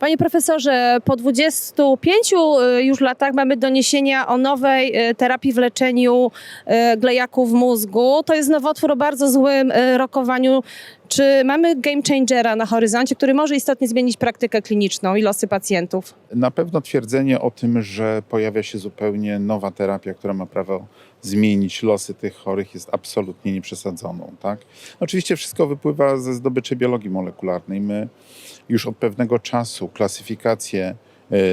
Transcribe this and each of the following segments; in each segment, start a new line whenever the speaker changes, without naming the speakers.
Panie profesorze, po 25 y, już latach mamy doniesienia o nowej y, terapii w leczeniu y, glejaków mózgu. To jest nowotwór o bardzo złym rokowaniu. Czy mamy game changera na horyzoncie, który może istotnie zmienić praktykę kliniczną i losy pacjentów?
Na pewno twierdzenie o tym, że pojawia się zupełnie nowa terapia, która ma prawo zmienić losy tych chorych, jest absolutnie nieprzesadzoną. Tak? Oczywiście wszystko wypływa ze zdobyczy biologii molekularnej. My już od pewnego czasu klasyfikację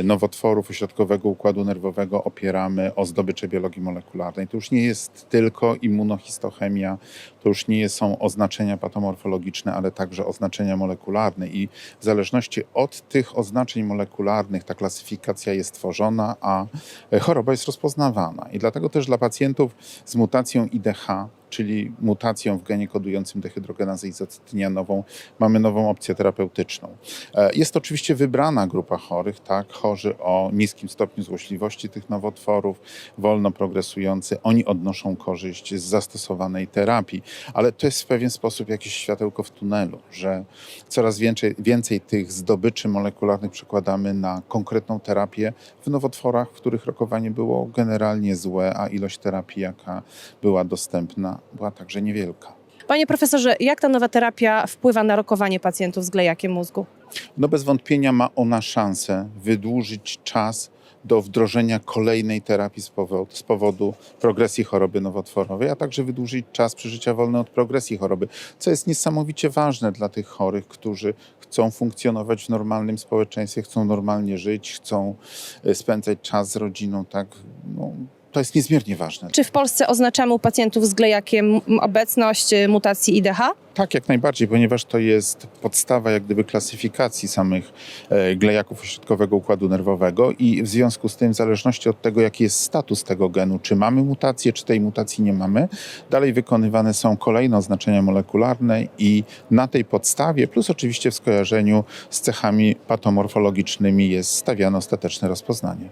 nowotworów ośrodkowego układu nerwowego opieramy o zdobycze biologii molekularnej. To już nie jest tylko immunohistochemia, to już nie są oznaczenia patomorfologiczne, ale także oznaczenia molekularne i w zależności od tych oznaczeń molekularnych ta klasyfikacja jest tworzona, a choroba jest rozpoznawana. I dlatego też dla pacjentów z mutacją IDH, czyli mutacją w genie kodującym dehydrogenazę izocytynianową, mamy nową opcję terapeutyczną. E, Jest oczywiście wybrana grupa chorych, tak, chorzy o niskim stopniu złośliwości tych nowotworów, wolno progresujący, oni odnoszą korzyść z zastosowanej terapii, ale to jest w pewien sposób jakieś światełko w tunelu, że coraz więcej, więcej tych zdobyczy molekularnych przekładamy na konkretną terapię w nowotworach, w których rokowanie było generalnie złe, a ilość terapii, jaka była dostępna, była także niewielka.
Panie profesorze, jak ta nowa terapia wpływa na rokowanie pacjentów z glejakiem mózgu?
No bez wątpienia ma ona szansę wydłużyć czas do wdrożenia kolejnej terapii z powodu, z powodu progresji choroby nowotworowej, a także wydłużyć czas przeżycia wolny od progresji choroby, co jest niesamowicie ważne dla tych chorych, którzy chcą funkcjonować w normalnym społeczeństwie, chcą normalnie żyć, chcą e, spędzać czas z rodziną, tak? No, to jest niezmiernie ważne.
Czy w Polsce oznaczamy u pacjentów z glejakiem obecność y, mutacji IDH?
Tak, jak najbardziej, ponieważ to jest podstawa jak gdyby klasyfikacji samych e, glejaków ośrodkowego układu nerwowego i w związku z tym, w zależności od tego, jaki jest status tego genu, czy mamy mutację, czy tej mutacji nie mamy, dalej wykonywane są kolejne oznaczenia molekularne i na tej podstawie, plus oczywiście w skojarzeniu z cechami patomorfologicznymi jest stawiane ostateczne rozpoznanie.